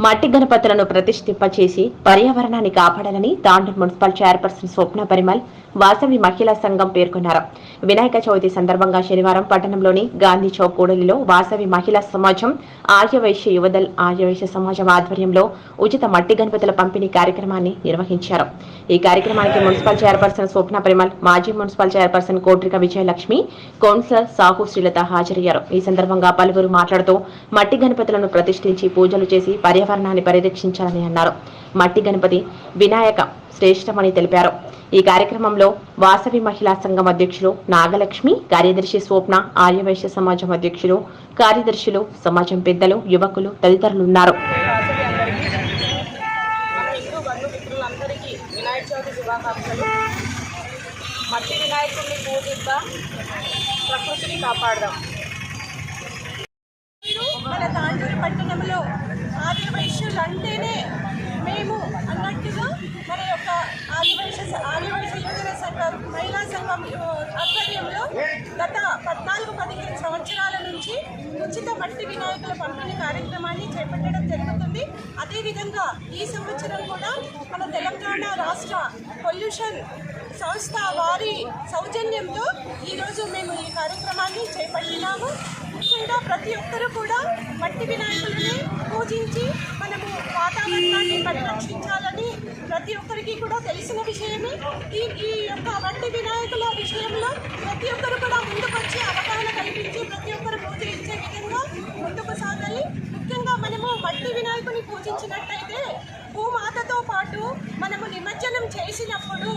మట్టి గణపతులను ప్రతిష్ఠింపచేసి పర్యావరణాన్ని కాపాడాలని తాండూరు మున్సిపల్ చైర్పర్సన్ స్వప్న పరిమల్ వాసవి మహిళా సంఘం పేర్కొన్నారు. వినాయక చవితి సందర్భంగా శనివారం పట్టణంలోని గాంధీ చౌక్ కూడలిలో వాసవి మహిళా సమాజం ఆర్యవైశ్య యువదల్ ఆర్యవైశ్య సమాజం ఆధ్వర్యంలో ఉచిత మట్టి గణపతుల పంపిణీ కార్యక్రమాన్ని నిర్వహించారు. ఈ కార్యక్రమానికి మున్సిపల్ చైర్పర్సన్ స్వప్న పరిమల్ మాజీ municipal chairperson Kotrika Vijayalakshmi councillor Sahu Srilatha హాజరయ్యారు. ఈ సందర్భంగా పలువురు మాట్లాడుతూ మట్టి గణపతులను ప్రతిష్ఠించి పూజలు చేసి పర్యావరణాన్ని పరిరక్షించాలని అన్నారు. మట్టి గణపతి వినాయక శ్రేష్టమని తెలిపారు. ఈ కార్యక్రమంలో వాసవి మహిళా సంఘం అధ్యక్షులు నాగలక్ష్మి కార్యదర్శి స్వప్న ఆర్యవైశ్య సమాజం అధ్యక్షులు కార్యదర్శులు సమాజం పెద్దలు యువకులు తదితరులు ఉన్నారు. మట్టి వినాయకుడిని పూజిద్దాం ప్రకృతిని కాపాడదాం మన తాండూరు పట్టణంలో ఆదివైశ్యులు అంటేనే మేము అన్నట్టుగా మన యొక్క ఆదివైశ్య ఆదివైశ్య యువజన సంఘం మహిళా సంఘం ఆధ్వర్యంలో గత పద్నాలుగు పదిహేను సంవత్సరాల నుంచి ఉచిత మట్టి వినాయకుల పంపిణీ కార్యక్రమాన్ని చేపట్టడం జరుగుతుంది. అదేవిధంగా ఈ సంవత్సరం కూడా మన తెలంగాణ రాష్ట్ర పొల్యూషన్ సంస్థ వారి సౌజన్యంతో ఈరోజు మేము ఈ కార్యక్రమాన్ని చేపట్టినాము. ముఖ్యంగా ప్రతి ఒక్కరూ కూడా మట్టి వినాయకులని పూజించి మనము వాతావరణాన్ని పరిరక్షించాలని ప్రతి ఒక్కరికి కూడా తెలిసిన విషయమే. ఈ ఈ యొక్క వంటి వినాయకుల విషయంలో ప్రతి ఒక్కరు కూడా ముందుకొచ్చి అవగాహన కల్పించి ప్రతి ఒక్కరు పూజించే విధంగా ముందుకు సాగాలి. ముఖ్యంగా మనము మట్టి వినాయకుని పూజించినట్టయితే భూమాతతో పాటు మనము నిమజ్జనం చేసినప్పుడు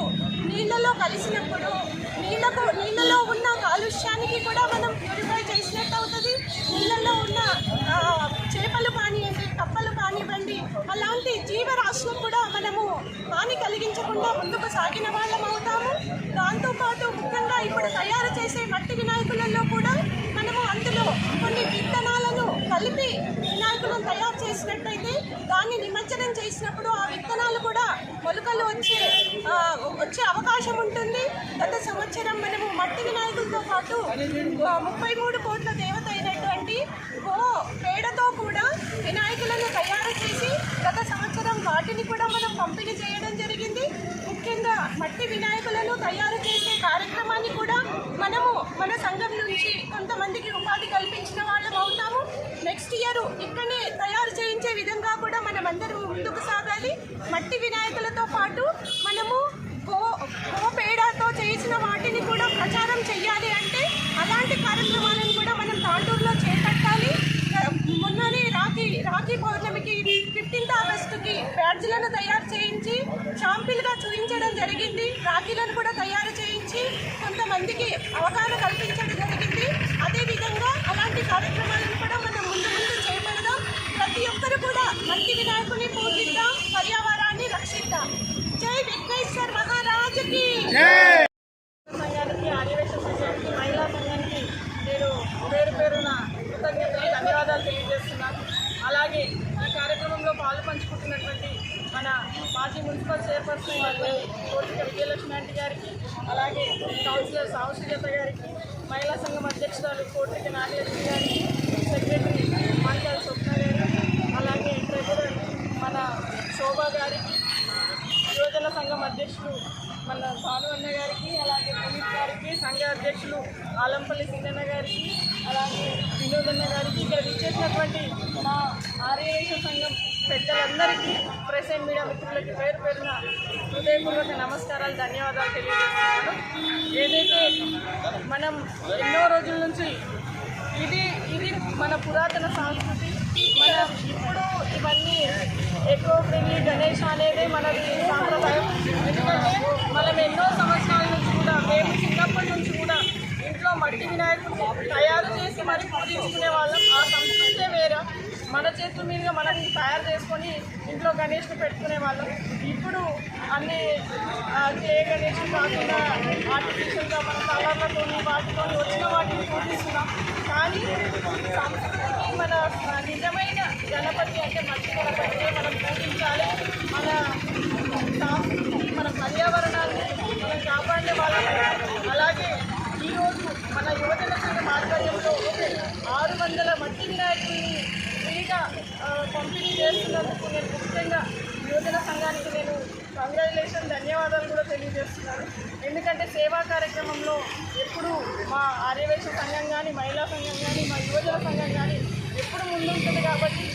నీళ్ళలో కలిసినప్పుడు నీళ్ళకు నీళ్ళలో ఉన్న కాలుష్యానికి కూడా మనం ప్యూరిఫై చేసినట్టు అవుతుంది. నీళ్ళలో ఉన్న చేపలు కానివ్వండి కప్పలు కానివ్వండి అలాంటి జీవరాశులు కూడా హాని కలిగించకుండా ముందుకు సాగిన వాళ్ళం అవుతాము. దాంతోపాటు ముఖ్యంగా ఇప్పుడు తయారు చేసే మట్టి వినాయకులలో కూడా మనము అందులో కొన్ని విత్తనాలను కలిపి వినాయకులను తయారు చేసినట్టయితే దాన్ని నిమజ్జనం చేసినప్పుడు ఆ విత్తనాలు కూడా మొలకలు వచ్చే వచ్చే అవకాశం ఉంటుంది. గత సంవత్సరం మనము మట్టి వినాయకులతో పాటు ముప్పై మూడు కోట్ల దేవత అయినటువంటి గో పేడతో కూడా వినాయకులను తయారు చేసి గత సంవత్సరం వాటిని కూడా మనం పంపిణీ చేయడం జరిగింది. ముఖ్యంగా మట్టి వినాయకులను తయారు చేసే కార్యక్రమాన్ని కూడా మనము మన సంఘం నుంచి కొంతమందికి ఉపాధి కల్పించిన వాళ్ళం అవుతాము. నెక్స్ట్ ఇయర్ ఇక్కడనే తయారు చేయించే విధంగా కూడా మనం అందరం ముందుకు సాగాలి. మట్టి వినాయకులతో పాటు మనము గో గో పేడతో చేసిన వాటిని కూడా ప్రచారం చేయాలి అంటే అలాంటి కార్యక్రమాలను కూడా మనం తాండూరులో చేపట్టాలి మొన్ననే రాఖీ రాఖీ పౌర్ణమికి ఫిఫ్టీన్త్ ఆగస్టుకి తయారు చేయించి షాంపిల్గా చూపించడం జరిగింది. రాఖీలను కూడా తయారు చేయించి కొంతమందికి అవగాహన కల్పించడం జరిగింది. అదేవిధంగా అలాంటి కార్యక్రమాలను కూడా మనం ముందు ముందు చేపడదాం. ప్రతి ఒక్కరు కూడా మంచి వినాయకుని పూజిద్దాం పర్యావరణాన్ని రక్షిద్దాం. జై విఘ్నేశ్వర్ మహారాజుకి సంఘానికి ఆదివేశ సంఘానికి మహిళా సంఘానికి నేను పేరు పేరున కృతజ్ఞతలు ధన్యవాదాలు తెలియజేస్తున్నాను అలాగే ఈ కార్యక్రమంలో పాలు పంచుకుంటున్నటువంటి మన మాజీ municipal chairperson Kotika Vijayalakshmi aunty గారికి అలాగే కౌన్సిలర్ సాహుశ్రీలత గారికి మహిళా సంఘం అధ్యక్షురాలు కోటిక నాగలక్ష్మి గారికి సెక్రటరీ మాంకాల స్వప్న గారికి అలాగే ట్రెజరర్ మన శోభా గారికి సంఘం అధ్యక్షులు మన భాను అన్న గారికి అలాగే పునీత్ గారికి సంఘ అధ్యక్షులు ఆలంపల్లి సింగన్న గారికి అలాగే వినోద్ అన్న గారికి ఇక్కడ విచ్చేసినటువంటి మా ఆర్యవేశ సంఘం పెద్దలందరికీ ప్రెస్ అండ్ మీడియా మిత్రులకి పేరు పేరున హృదయపూర్వక నమస్కారాలు ధన్యవాదాలు తెలియజేస్తున్నాను. ఏదైతే మనం ఎన్నో రోజుల నుంచి ఇది ఇది మన పురాతన సంస్కృతి మనం ఇప్పుడు ఇవన్నీ ఎక్కువ ఫ్రెండ్లీ గణేష్ అనేది మనది సాంప్రదాయం. ఎందుకంటే మనం ఎన్నో సంవత్సరాల నుంచి కూడా మేము చిన్నప్పటి నుంచి కూడా ఇంట్లో మట్టి వినాయకుడు తయారు చేసి మరి పూజించుకునే వాళ్ళం. ఆ సంస్కృతే వేరే. మన చేతుల మీదుగా మనం తయారు చేసుకొని ఇంట్లో గణేష్ని పెట్టుకునే వాళ్ళం. ఇప్పుడు అన్ని క్లే గణేష్ కాకుండా ఆర్టిఫిషియల్గా మన కలర్లతో వాటితో వచ్చిన వాటిని పూజిస్తున్నాం కానీ సంస్కృతికి మన నిజమైన గణపతి అంటే మంచి గణపతిని మనం పూజించాలి. మన సంస్కృతిని మన పర్యావరణాన్ని మనం కాపాడే వాళ్ళం అలాగే ఈరోజు మన యువజన సంఘం ఆధ్వర్యంలో ఆరు వందల మట్టి వినాయకుల్ని ఫ్రీగా పంపిణీ చేస్తున్నందుకు నేను ముఖ్యంగా యువజన సంఘానికి నేను కంగ్రాచులేషన్ ధన్యవాదాలు కూడా తెలియజేస్తున్నాను. ఎందుకంటే సేవా కార్యక్రమంలో ఎప్పుడు మా ఆర్యవేశ సంఘం కానీ మహిళా సంఘం కానీ మా యువజన సంఘం కానీ ఎప్పుడు ముందుంటుంది కాబట్టి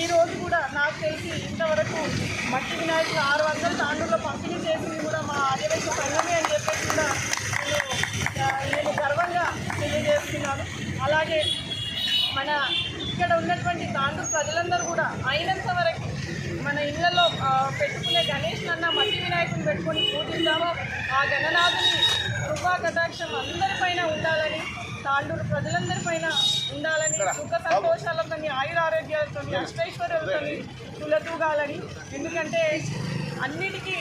ఈ రోజు కూడా నాకు తెలిసి ఇంతవరకు మట్టి వినాయకులు ఆరు వందల తాండూలో పంపిణీ చేసింది కూడా మా ఆర్యవేశ సంఘమే అని చెప్పేసి కూడా నేను గర్వంగా తెలియజేస్తున్నాను. అలాగే మన ఇక్కడ ఉన్నటువంటి తాండూరు ప్రజలందరూ కూడా అయినంత వరకు మన ఇళ్ళలో పెట్టుకునే గణేష్ అన్న మట్టి వినాయకుని పెట్టుకొని పూజిద్దాము? ఆ గణనాథుని కృపా కటాక్షం అందరిపైన ఉండాలని తాండూరు ప్రజలందరిపైన ఉండాలని సుఖ సంతోషాలతో ఆయుర ఆరోగ్యాలతో అష్టైశ్వర్యాలతో తులతూగాలని ఎందుకంటే అన్నిటికీ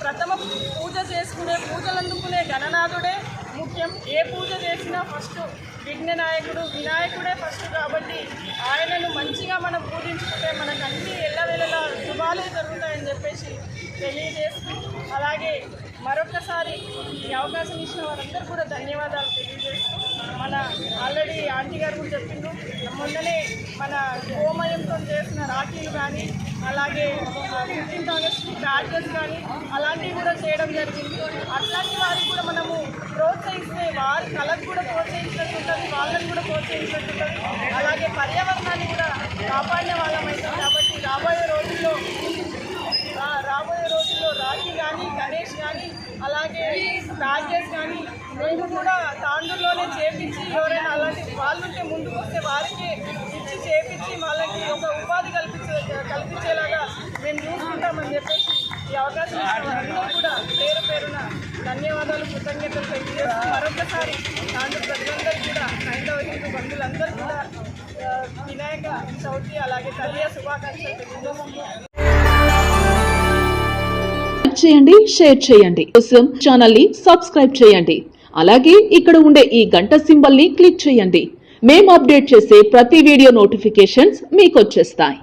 ప్రథమ పూజ చేసుకునే పూజలు అందుకునే గణనాథుడే ముఖ్యం ఏ పూజ చేసినా ఫస్ట్ విఘ్న నాయకుడు వినాయకుడే ఫస్ట్ కాబట్టి ఆయనను మంచిగా మనం పూజించుకుంటే మనకు అన్ని ఎల్లవేళలా శుభాలే జరుగుతాయని చెప్పేసి తెలియజేస్తూ అలాగే మరొకసారి ఈ అవకాశం ఇచ్చిన వారందరూ కూడా ధన్యవాదాలు తెలియజేస్తూ మన ఆల్రెడీ ఆంటీ గారు కూడా చెప్పిండ్రు మొన్ననే మన గోమయంతో చేసిన రాఖీలు కానీ అలాగే ఫిఫ్టీన్త్ ఆగస్ట్ బ్యాచెస్ కానీ అలాంటివి కూడా చేయడం జరిగింది. అట్లాంటి వారికి కూడా మనం ప్రోత్సహిస్తే వారి కళకు కూడా ప్రోత్సహించినట్టు ఉంటుంది వాళ్ళని కూడా ప్రోత్సహించినట్టు ఉంటుంది అలాగే పర్యావరణాన్ని కూడా కాపాడిన వాళ్ళం అవుతాం కాబట్టి రాబోయే రోజుల్లో రాబోయే రోజుల్లో రాఖీ కానీ గణేష్ కానీ అలాగే బ్యాచెస్ కానీ మేము కూడా తాండూరులోనే చేపించి ఎవరైనా అలాంటి వాళ్ళు ఉంటే ముందుకు వస్తే వారికి ఇచ్చి చేపించి వాళ్ళకి ఒక ఉపాధి కల్పించే కల్పించేలాగా మేము చూసుకుంటామని చెప్పేసి ఈ అవకాశం ఇచ్చిన వారందరూ కూడా పేరు పేరున ధన్యవాదాలు కృతజ్ఞతలు తెలియజేస్తూ మరొకసారి ఆంధ్ర ప్రజలందరూ కూడా హైందవ హిందూ బంధువులందరూ కూడా వినాయక చవితి అలాగే తల్లియ శుభాకాంక్షలు తెలియజేస్తున్నాను చేయండి షేర్ చేయండి. కోసం ఛానల్ని సబ్స్క్రైబ్ చేయండి. అలాగే ఇక్కడ ఉండే ఈ గంట సింబల్ని క్లిక్ చేయండి. మేము అప్డేట్ చేసే ప్రతి వీడియో నోటిఫికేషన్స్ మీకు వచ్చేస్తాయి.